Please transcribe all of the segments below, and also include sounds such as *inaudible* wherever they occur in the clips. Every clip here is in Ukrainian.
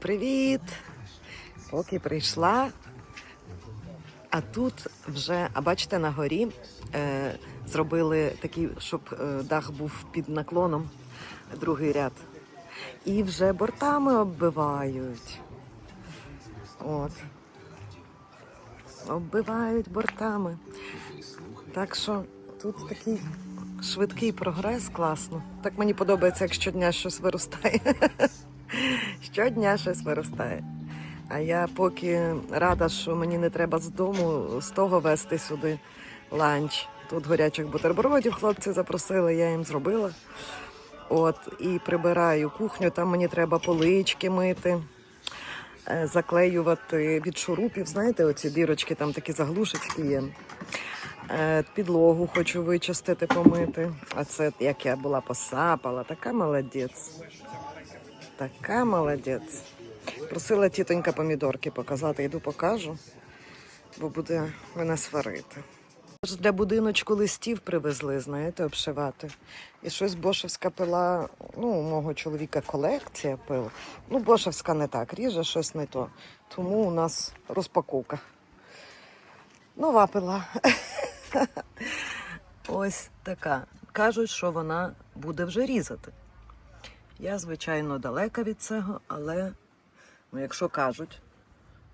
Привіт! Поки прийшла. А тут вже, а бачите, на горі е, зробили такий, щоб е, дах був під наклоном, другий ряд. І вже бортами оббивають. От. Оббивають бортами. Так що тут такий швидкий прогрес, класно. Так мені подобається, як щодня щось виростає. *laughs* Щодня щось виростає. А я поки рада, що мені не треба з дому з того вести сюди ланч. Тут горячих бутербродів хлопці запросили, я їм зробила. От, і прибираю кухню, там мені треба полички мити, е, заклеювати від шурупів. Знаєте, оці дірочки, там такі заглушечки є. Е, Підлогу хочу вичистити, помити. А це як я була посапала, така молодець. Така молодець. Просила тітонька помідорки показати, йду покажу, бо буде мене сварити. Для будиночку листів привезли, знаєте, обшивати. І щось Бошевська пила, ну, у мого чоловіка колекція пил. Ну, Бошевська не так, ріже щось не то. Тому у нас розпаковка. Нова пила. *laughs* Ось така. Кажуть, що вона буде вже різати. Я, звичайно, далека від цього, але ну, якщо кажуть,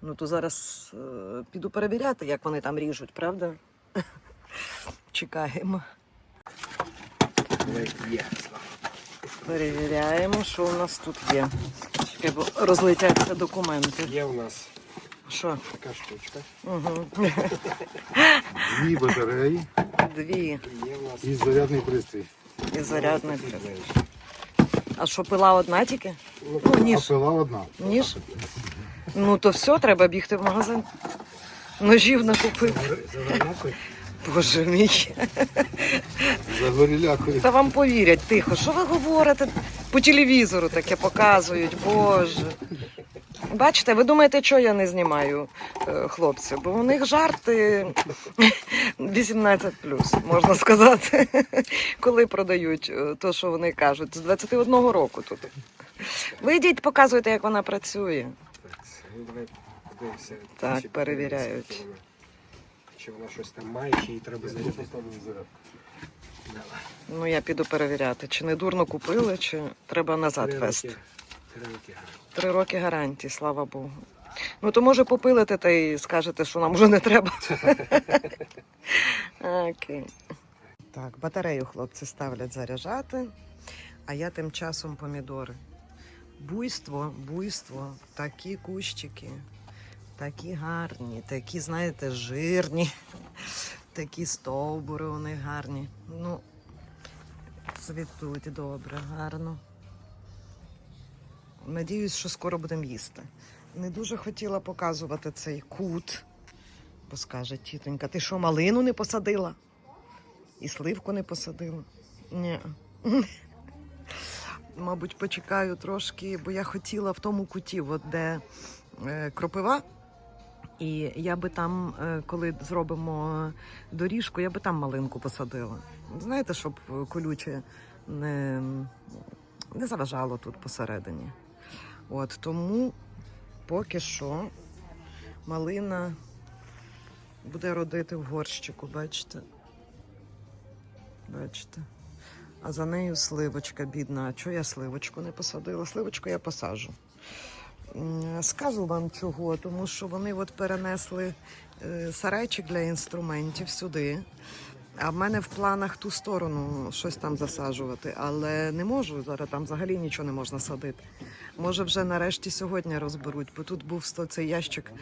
ну то зараз е, піду перевіряти, як вони там ріжуть, правда? *laughs* Чекаємо. Перевіряємо, що у нас тут є. Чекай, бо розлетяться документи. Є у нас Що? така штучка. Угу. Дві батареї Дві і зарядний пристрій. і зарядний. А що пила одна тільки? Ну, ну ніж. пила одна. Ніж? Ну то все, треба бігти в магазин. Ножів накупити. Боже мій. Загорілякою. Та вам повірять тихо. Що ви говорите? По телевізору таке показують, боже. Бачите, ви думаєте, що я не знімаю е, хлопців? Бо у них жарти *laughs* 18 можна сказати, *laughs* коли продають е, то, що вони кажуть, з 21 року тут. Ви йдіть, показуйте, як вона працює. Так, перевіряють. чи вона- щось там має, чи їй треба зарядити. Давай. Ну, я піду перевіряти, чи не дурно купили, чи треба назад вести. Роки- Три роки. Три роки гарантії, слава Богу. Ну то може попилите та й скажете, що нам вже не треба. *laughs* Окей. Так, батарею хлопці ставлять заряджати, а я тим часом помідори. Буйство, буйство, такі кущики, такі гарні, такі, знаєте, жирні, такі стовбури у них гарні. Ну, цвітуть добре, гарно. Надіюсь, що скоро будемо їсти. Не дуже хотіла показувати цей кут, бо скаже тітонька, ти що, малину не посадила? І сливку не посадила? Ні. *laughs* Мабуть, почекаю трошки, бо я хотіла в тому куті, от де е, кропива. І я би там, е, коли зробимо доріжку, я би там малинку посадила. Знаєте, щоб е, колюче не, не заважало тут посередині. От тому поки що малина буде родити в горщику, бачите? Бачите? А за нею сливочка бідна. А чого я сливочку не посадила? Сливочку я посажу. Скажу вам чого, тому що вони от перенесли е, сарайчик для інструментів сюди. А в мене в планах ту сторону щось там засаджувати, але не можу зараз там взагалі нічого не можна садити. Може, вже нарешті сьогодні розберуть, бо тут був цей ящик,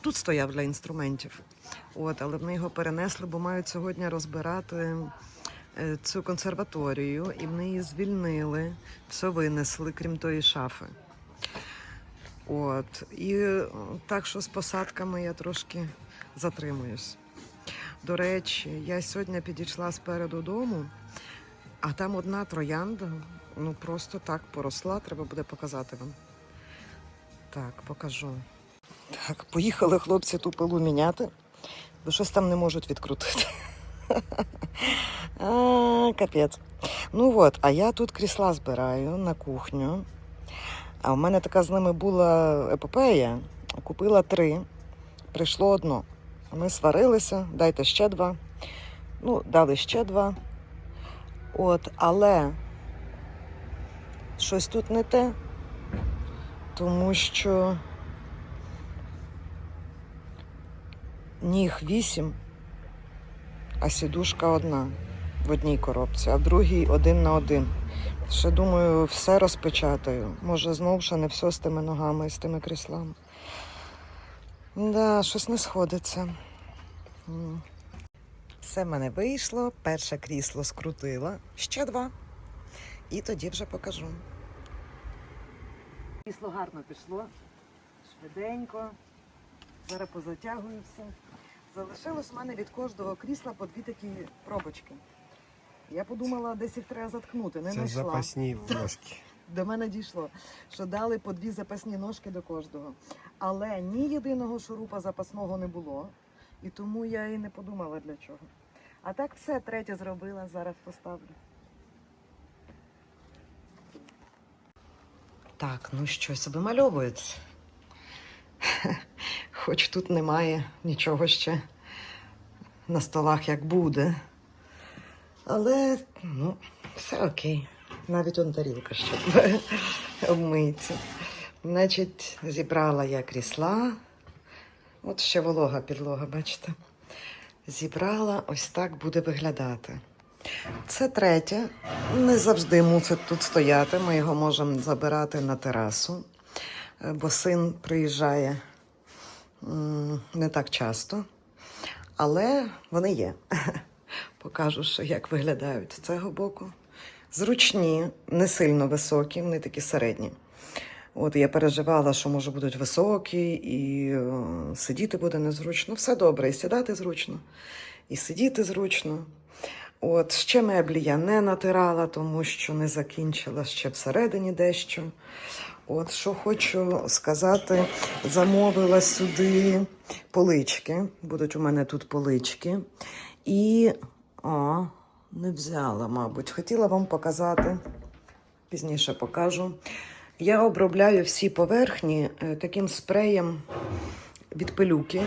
тут стояв для інструментів. От, але вони його перенесли, бо мають сьогодні розбирати е, цю консерваторію, і вони її звільнили, все винесли, крім тої шафи. От. І так що з посадками я трошки затримуюсь. До речі, я сьогодні підійшла спереду дому, а там одна троянда, ну просто так поросла, треба буде показати вам. Так, покажу. Так, поїхали хлопці ту пилу міняти, бо щось там не можуть відкрутити. *laughs* Капець. Ну от, а я тут крісла збираю на кухню. А в мене така з ними була епопея. Купила три, прийшло одно. Ми сварилися, дайте ще два. Ну, дали ще два. От, але щось тут не те, тому що ніг вісім, а сідушка одна в одній коробці, а в другій один на один. Ще думаю, все розпечатаю. Може, знов ще не все з тими ногами і з тими кріслами. Да, щось не сходиться. Все в мене вийшло, перше крісло скрутила, ще два. І тоді вже покажу. Крісло гарно пішло, швиденько. Зараз позатягую все. Залишилось в мене від кожного крісла по дві такі пробочки. Я подумала, десь їх треба заткнути, не Це знайшла. запасні ножки. До мене дійшло, що дали по дві запасні ножки до кожного. Але ні єдиного шурупа запасного не було, і тому я і не подумала для чого. А так все третє зробила, зараз поставлю. Так, ну щось вимальовується. *laughs* Хоч тут немає нічого ще на столах, як буде. Але ну, все окей. Навіть он тарілка ще *laughs* обмиється. Значить, зібрала я крісла. От ще волога підлога, бачите. Зібрала, ось так буде виглядати. Це третє. Не завжди мусить тут стояти. Ми його можемо забирати на терасу, е, бо син приїжджає не так часто. Але вони є. *laughs* Покажу, що як виглядають з цього боку. Зручні, не сильно високі, вони такі середні. От я переживала, що може будуть високі, і е, сидіти буде незручно. Все добре, і сідати зручно, і сидіти зручно. От ще меблі я не натирала, тому що не закінчила ще всередині дещо. От що хочу сказати, замовила сюди полички. Будуть у мене тут полички. І о, не взяла, мабуть. Хотіла вам показати. Пізніше покажу. Я обробляю всі поверхні е, таким спреєм від пилюки.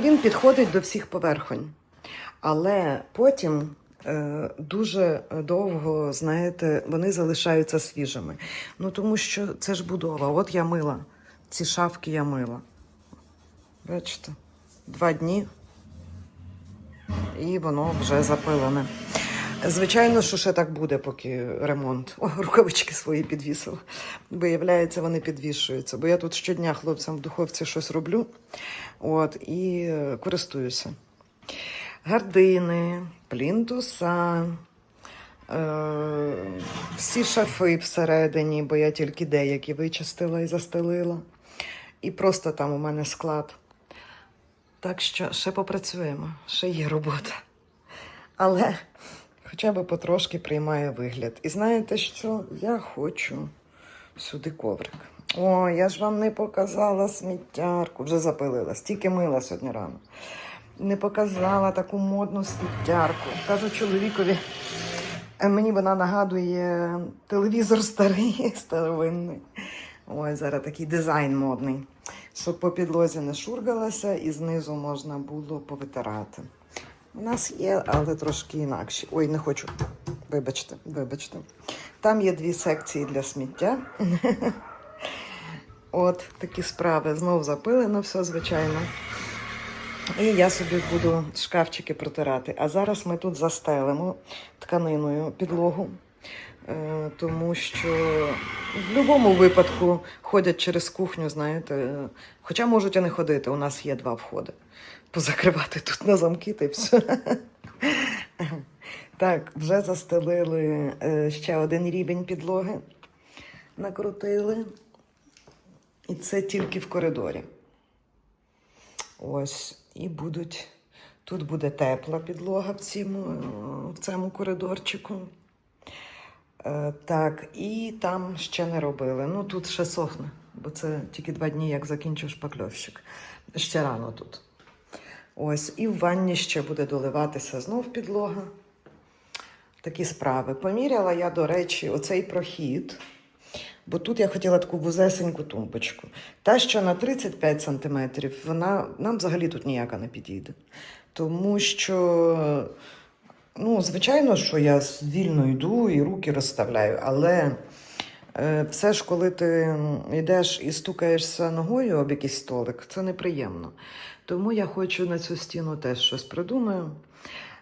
Він підходить до всіх поверхонь. Але потім е, дуже довго, знаєте, вони залишаються свіжими. Ну тому що це ж будова. От я мила. Ці шафки я мила. Бачите, два дні і воно вже запилене. Звичайно, що ще так буде, поки ремонт. О, *laughs* рукавички свої підвісила. Виявляється, вони підвішуються. Бо я тут щодня хлопцям в духовці щось роблю от, і користуюся. Гардини, плінтуса, е, всі шафи всередині, бо я тільки деякі вичистила і застелила. І просто там у мене склад. Так що ще попрацюємо, ще є робота. Але хоча б потрошки приймає вигляд. І знаєте що? Я хочу сюди коврик. О, я ж вам не показала сміттярку, вже запилила, стільки мила сьогодні рано. Не показала таку модну сміттярку. Кажу чоловікові, е, мені вона нагадує телевізор старий, *laughs* старовинний. Ой, зараз такий дизайн модний, щоб по підлозі не шургалася і знизу можна було повитирати. У нас є, але трошки інакші. Ой, не хочу. Вибачте, вибачте. Там є дві секції для сміття. *laughs* От такі справи. Знов запилено все, звичайно. І я собі буду шкафчики протирати. А зараз ми тут застелимо тканиною підлогу, е, тому що в будь-якому випадку ходять через кухню, знаєте. Хоча можуть і не ходити, у нас є два входи. Позакривати тут на замки та все. Так, вже застелили е, ще один рівень підлоги, накрутили. І це тільки в коридорі. Ось, і будуть. Тут буде тепла підлога в цьому, е, в цьому коридорчику. Е, так, і там ще не робили. Ну тут ще сохне, бо це тільки два дні, як закінчив шпакльовщик. Ще рано тут. Ось, і в ванні ще буде доливатися знов підлога. Такі справи. Поміряла я, до речі, оцей прохід. Бо тут я хотіла таку вузесеньку тумбочку. Та, що на 35 сантиметрів, вона нам взагалі тут ніяка не підійде. Тому що, ну, звичайно, що я вільно йду і руки розставляю, але е, все ж, коли ти йдеш і стукаєшся ногою об якийсь столик, це неприємно. Тому я хочу на цю стіну теж щось придумаю.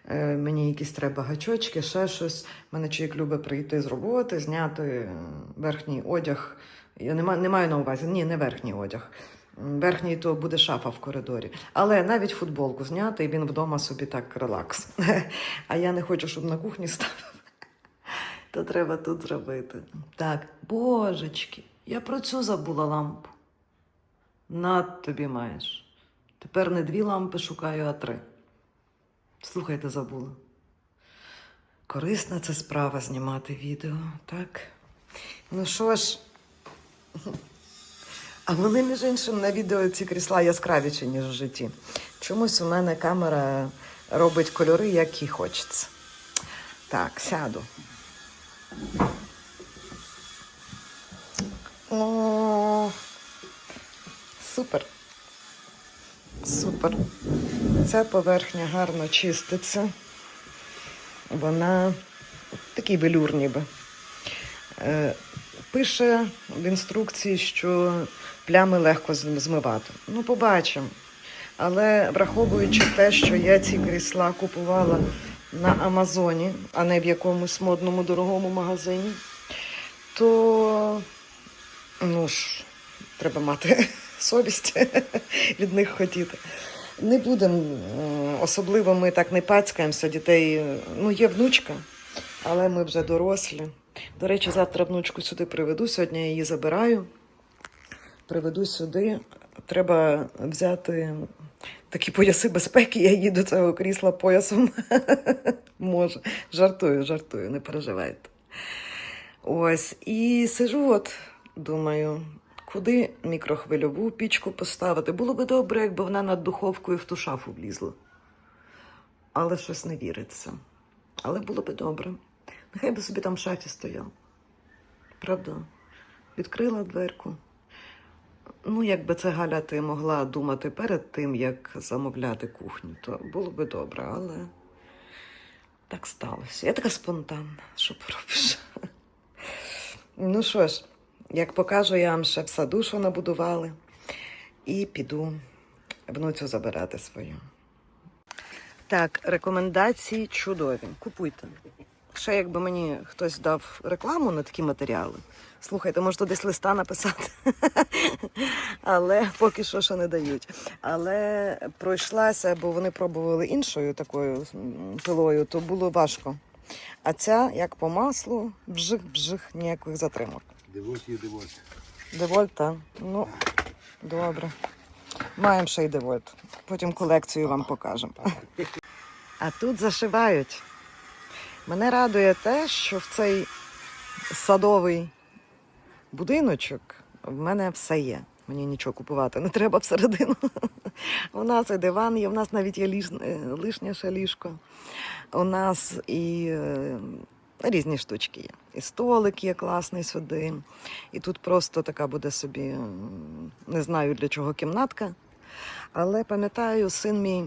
Е, Мені якісь треба гачочки, ще щось. Мене чоловік любить прийти з роботи, зняти е, верхній одяг. Я не маю, не маю на увазі, ні, не верхній одяг. Верхній то буде шафа в коридорі. Але навіть футболку зняти, і він вдома собі так релакс. *laughs* А я не хочу, щоб на кухні ставив. *laughs* То треба тут зробити. Так, божечки, я про цю забула лампу. Над тобі маєш. Тепер не дві лампи шукаю, а три. Слухайте, забула. Корисна це справа знімати відео, так? Ну що ж. А вони, між іншим, на відео ці крісла яскравіші, ніж в житті. Чомусь у мене камера робить кольори, як їй хочеться. Так, сяду. О, супер. Супер. Ця поверхня гарно чиститься. Вона такий велюр ніби. Е, Пише в інструкції, що плями легко змивати. Ну, побачимо. Але враховуючи те, що я ці крісла купувала на Амазоні, а не в якомусь модному дорогому магазині, то ну ж, треба мати совість *laughs* від них хотіти. Не будемо, особливо ми так не пацькаємося, дітей. Ну, є внучка, але ми вже дорослі. До речі, завтра внучку сюди приведу. Сьогодні я її забираю. Приведу сюди. Треба взяти такі пояси безпеки. Я їду цього крісла поясом. *laughs* Може. Жартую, жартую, не переживайте. Ось. І сижу, от, думаю, куди мікрохвильову пічку поставити. Було би добре, якби вона над духовкою в ту шафу влізла. Але щось не віриться. Але було би добре. Нехай би собі там в шафі стояв. Правда? Відкрила дверку. Ну, якби це Галя ти могла думати перед тим, як замовляти кухню, то було би добре, але так сталося. Я така спонтанна, що поробиш. Ну що ж, як покажу я вам ще в що набудували, і піду внуцю забирати свою. Так, рекомендації чудові. Купуйте. Ще якби мені хтось дав рекламу на такі матеріали. Слухайте, можете десь листа написати. *laughs* Але поки що ще не дають. Але пройшлася, бо вони пробували іншою такою пилою, то було важко. А ця, як по маслу, вжих-вжих, ніяких затримок. Дивось є дивось. Девольт, так. Ну, добре. Маємо ще й девольт. Потім колекцію вам покажемо. А тут зашивають. Мене радує те, що в цей садовий будиночок в мене все є. Мені нічого купувати не треба всередину. У нас і диван є, у нас навіть є лишнє ще ліжко. У нас і е, різні штучки є. І столик є класний сюди. І тут просто така буде собі, не знаю для чого кімнатка. Але пам'ятаю, син мій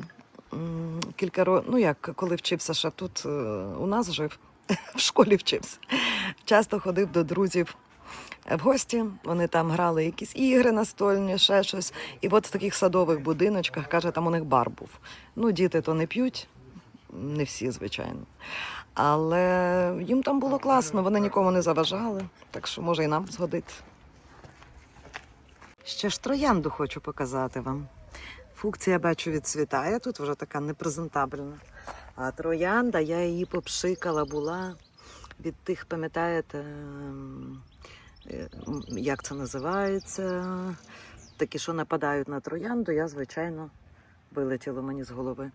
кілька років, ну як коли вчився ще тут е, у нас жив, *laughs* в школі вчився. Часто ходив до друзів в гості. Вони там грали якісь ігри настольні, ще щось. І от в таких садових будиночках, каже, там у них бар був. Ну, діти то не п'ють, не всі, звичайно. Але їм там було класно, вони нікому не заважали, так що може і нам згодити. Ще ж троянду хочу показати вам. Фукція, бачу, відцвітає, тут вже така непрезентабельна. А троянда, я її попшикала, була від тих, пам'ятаєте, ем, як це називається? Такі, що нападають на троянду, я, звичайно, вилетіло мені з голови.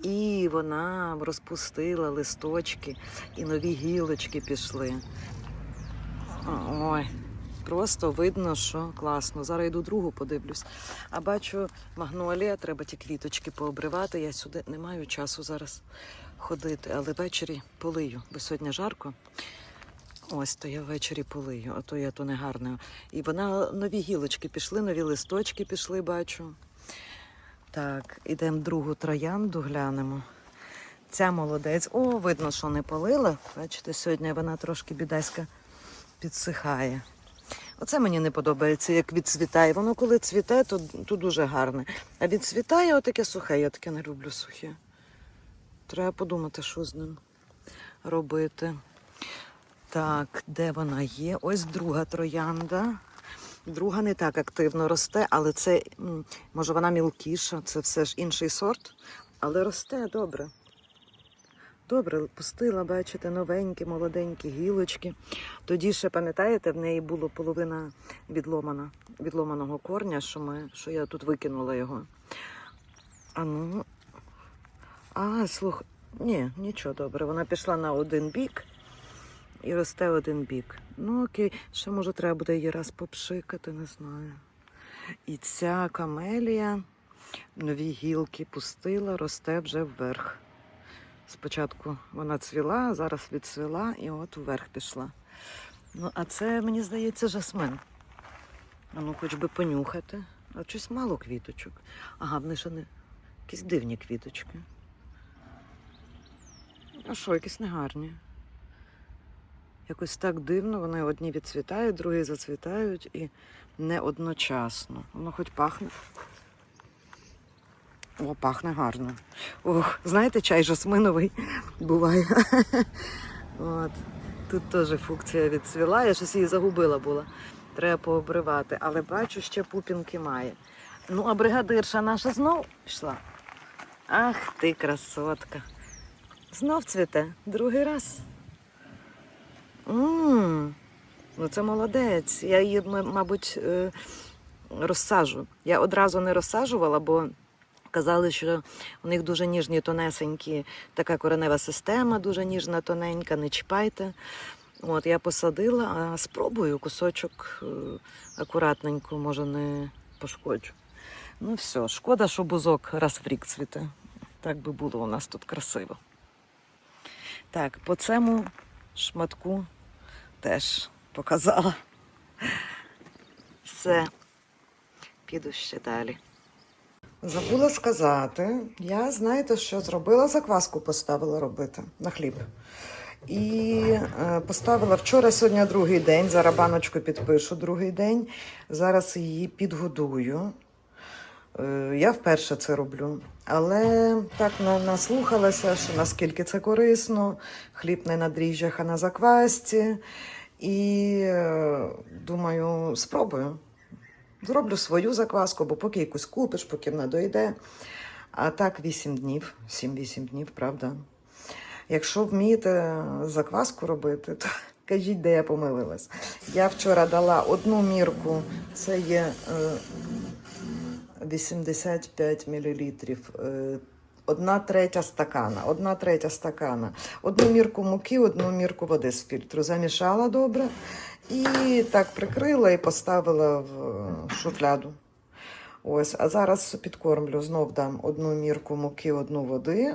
І вона розпустила листочки, і нові гілочки пішли. Ой, просто видно, що класно. Зараз йду другу подивлюсь. А бачу, магнолія, треба ті квіточки пообривати. Я сюди не маю часу зараз ходити, але ввечері полию, бо сьогодні жарко. Ось то я ввечері полию, а то я то не гарне. І вона нові гілочки пішли, нові листочки пішли, бачу. Так, ідемо другу троянду, глянемо. Ця молодець. О, видно, що не полила. Бачите, сьогодні вона трошки бідаська підсихає. Оце мені не подобається, як відцвітає. Воно коли цвіте, то, то дуже гарне. А відцвітає отаке сухе, я таке не люблю сухе. Треба подумати, що з ним робити. Так, де вона є? Ось друга троянда. Друга не так активно росте, але це, може, вона мілкіша, це все ж інший сорт, але росте добре. Добре, пустила, бачите, новенькі, молоденькі гілочки. Тоді ще, пам'ятаєте, в неї було половина відломана, відломаного корня, що, ми, що я тут викинула його. А ну. А, слух. Ні, нічого добре. Вона пішла на один бік і росте один бік. Ну окей, ще може треба буде її раз попшикати, не знаю. І ця камелія нові гілки пустила, росте вже вверх. Спочатку вона цвіла, зараз відцвіла і от вверх пішла. Ну, а це, мені здається, жасмин. Ну, хоч би понюхати. А щось мало квіточок. Ага, вони ще не. Якісь дивні квіточки. А що, якісь негарні. Якось так дивно, вони одні відцвітають, другі зацвітають і не одночасно. Воно хоч пахне. О, пахне гарно. Ох, знаєте, чай жасминовий *laughs* буває. От. Тут теж функція відцвіла, я щось її загубила була. Треба пообривати. Але бачу, ще пупінки має. Ну, а бригадирша наша знов пішла. Ах ти, красотка. Знов цвіте, другий раз. М ну це молодець. Я її, мабуть, е, розсажу. Я одразу не розсаджувала, бо казали, що у них дуже ніжні, тонесенькі, така коренева система, дуже ніжна, тоненька, не чіпайте. От я посадила, а спробую кусочок е, акуратненько, може не пошкоджу. Ну все, шкода, що бузок раз в рік цвіте. Так би було у нас тут красиво. Так, по цьому шматку теж показала. Все, піду ще далі. Забула сказати, я знаєте, що зробила? Закваску поставила робити на хліб. І е, поставила вчора, сьогодні другий день. Зараз баночку підпишу другий день. Зараз її підгодую. Е, Я вперше це роблю. Але так на- наслухалася, що наскільки це корисно. Хліб не на дріжджах, а на заквасці. І е, думаю, спробую. Зроблю свою закваску, бо поки якусь купиш, поки вона дойде. А так 8 днів, 7-8 днів, правда. Якщо вмієте закваску робити, то *laughs* кажіть, де я помилилась. Я вчора дала одну мірку, це є е, 85 мл. Одна третя стакана, одна третя стакана. Одну мірку муки, одну мірку води з фільтру. Замішала добре і так прикрила і поставила в е, шуфляду. Ось, а зараз підкормлю. Знов дам одну мірку муки, одну води.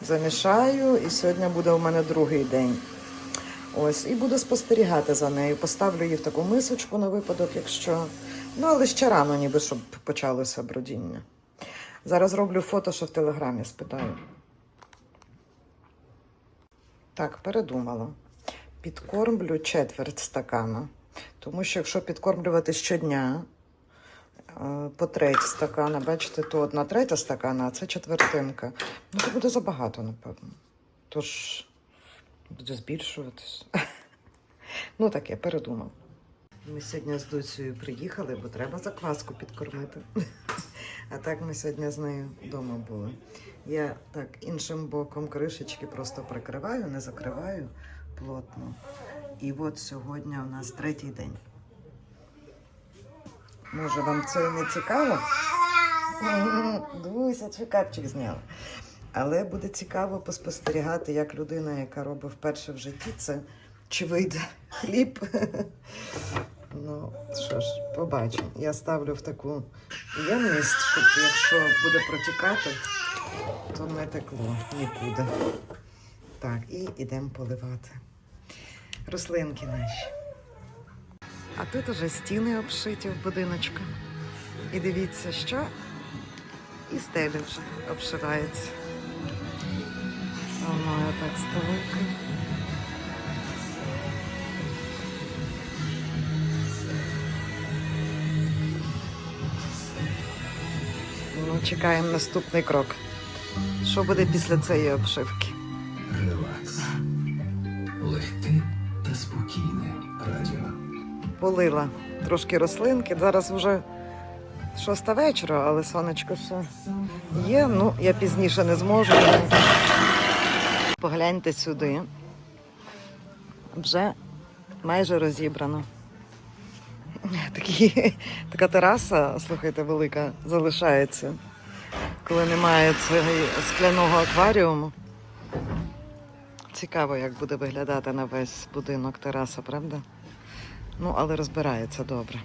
Замішаю, і сьогодні буде у мене другий день. Ось, і буду спостерігати за нею. Поставлю її в таку мисочку на випадок, якщо. Ну, але ще рано, ніби щоб почалося бродіння. Зараз роблю фото, що в телеграмі спитаю. Так, передумала. Підкормлю четверть стакана. Тому що якщо підкормлювати щодня е, по треть стакана, бачите, то одна третя стакана, а це четвертинка. Ну, це буде забагато, напевно. Тож буде збільшуватись. Ну, таке, передумав. Ми сьогодні з доцею приїхали, бо треба закваску підкормити. А так ми сьогодні з нею вдома були. Я так іншим боком кришечки просто прикриваю, не закриваю плотно. І от сьогодні у нас третій день. Може, вам це не цікаво? *laughs* Дуся, чекапчик зняла. Але буде цікаво поспостерігати, як людина, яка робить вперше в житті це, чи вийде хліб. *laughs* Ну, що ж, побачимо. Я ставлю в таку ємність, щоб якщо буде протікати, то не текло нікуди. Так, і йдемо поливати. рослинки наші. А тут уже стіни обшиті в будиночку. І дивіться, що і стеля вже обшивається. Воно я так столика. Чекаємо наступний крок. Що буде після цієї обшивки? Релакс. Легке та спокійне радіо. Полила трошки рослинки. Зараз вже шоста вечора, але сонечко ще є. Ну, я пізніше не зможу. Погляньте сюди. Вже майже розібрано. Такі, така тераса, слухайте, велика, залишається. Коли немає цього скляного акваріуму. Цікаво, як буде виглядати на весь будинок тераса, правда? Ну, але розбирається добре.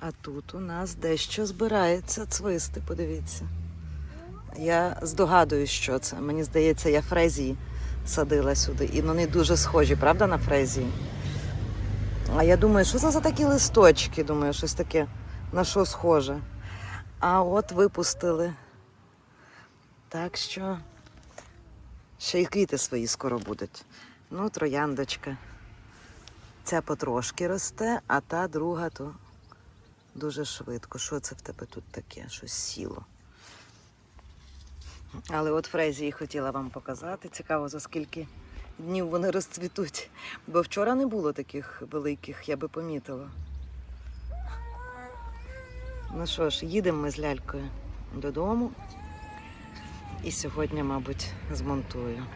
А тут у нас дещо збирається цвисти, подивіться. Я здогадуюсь, що це. Мені здається, я фрезії садила сюди. І вони дуже схожі, правда, на фрезії? А я думаю, що це за такі листочки? Думаю, щось таке на що схоже. А от випустили. Так що ще й квіти свої скоро будуть. Ну, трояндочка. Ця потрошки росте, а та друга то дуже швидко. Що це в тебе тут таке? Щось сіло. Але от фрезії хотіла вам показати. Цікаво, за скільки днів вони розцвітуть. Бо вчора не було таких великих, я би помітила. Ну що ж, їдемо ми з лялькою додому. І сьогодні, мабуть, змонтую.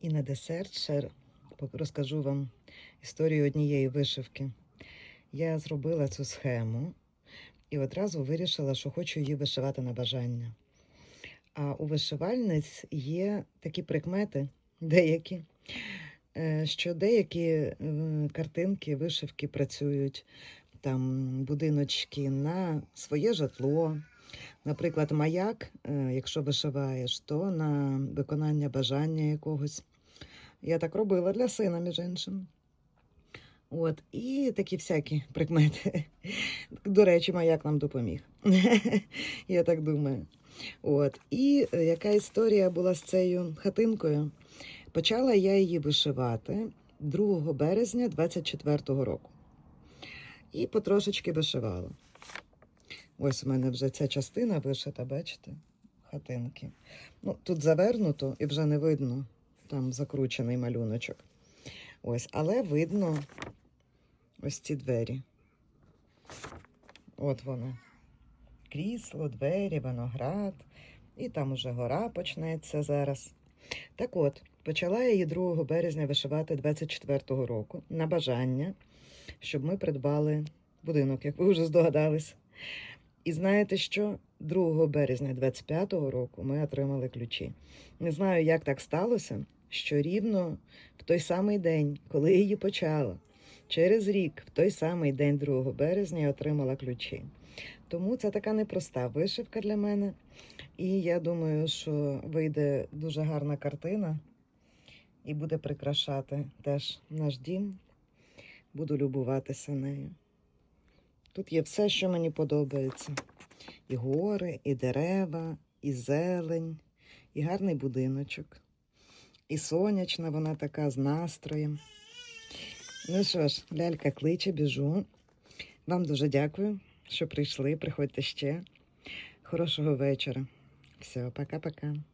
І на десерт ще розкажу вам історію однієї вишивки. Я зробила цю схему і одразу вирішила, що хочу її вишивати на бажання. А у вишивальниць є такі прикмети, деякі, е, що деякі е, картинки, вишивки працюють там будиночки на своє житло. Наприклад, маяк, е, якщо вишиваєш, то на виконання бажання якогось. Я так робила для сина, між іншим. От, і такі всякі прикмети. До речі, маяк нам допоміг. *laughs* Я так думаю. От. І е, яка історія була з цією хатинкою? Почала я її вишивати 2 березня 24-го року. І потрошечки вишивала. Ось у мене вже ця частина вишита, бачите? Хатинки. Ну, тут завернуто і вже не видно. Там закручений малюночок. Ось, але видно ось ці двері. От воно. Крісло, двері, виноград. І там уже гора почнеться зараз. Так от, почала я її 2 березня вишивати 24-го року на бажання, щоб ми придбали будинок, як ви вже здогадались. І знаєте що? 2 березня 25-го року ми отримали ключі. Не знаю, як так сталося, що рівно в той самий день, коли її почала, через рік, в той самий день 2 березня, я отримала ключі. Тому це така непроста вишивка для мене. І я думаю, що вийде дуже гарна картина і буде прикрашати теж наш дім. Буду любуватися нею. Тут є все, що мені подобається. І гори, і дерева, і зелень, і гарний будиночок. І сонячна вона така з настроєм. Ну що ж, лялька кличе, біжу. Вам дуже дякую, що прийшли. Приходьте ще. Хорошого вечора. Все, пока-пока.